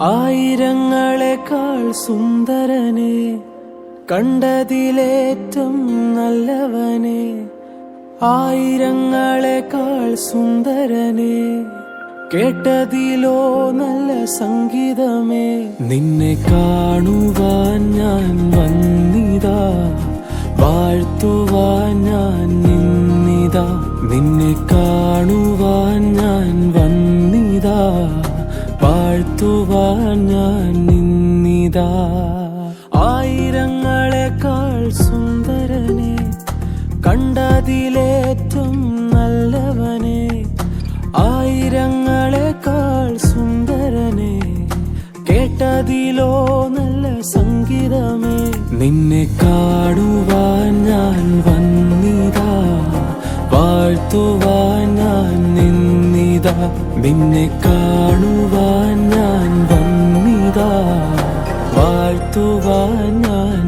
ആയിരങ്ങളെക്കാൾ സുന്ദരനെ കണ്ടതിലേറ്റം നല്ലവനെ. ആയിരങ്ങളെക്കാൾ സുന്ദരനെ കേട്ടതിലോ നല്ല സംഗീതമേ. നിന്നെ കാണുവാൻ ഞാൻ വന്നിതാ വാഴ്ത്തുവാൻ ഞാൻ നിന്നിതാ. നിന്നെ കാണുവാൻ ഞാൻ വാഴ്ത്തുവാൻ ഞാൻ നിന്നിതാ. ആയിരങ്ങളെക്കാൾ സുന്ദരനെ കണ്ടതിലേറ്റം നല്ലവനെ. ആയിരങ്ങളെക്കാൾ സുന്ദരനെ കേട്ടതിലോ നല്ല സംഗീതമേ. നിന്നെ കാണുവാൻ ഞാൻ വന്നിതാ. വാഴ്ത്തുവാൻ ഞാൻ നിന്നിതാ നിന്നെ കാണുവാൻ ഞാൻ വന്നിതാ. വാഴ്ത്തുവാൻ ഞാൻ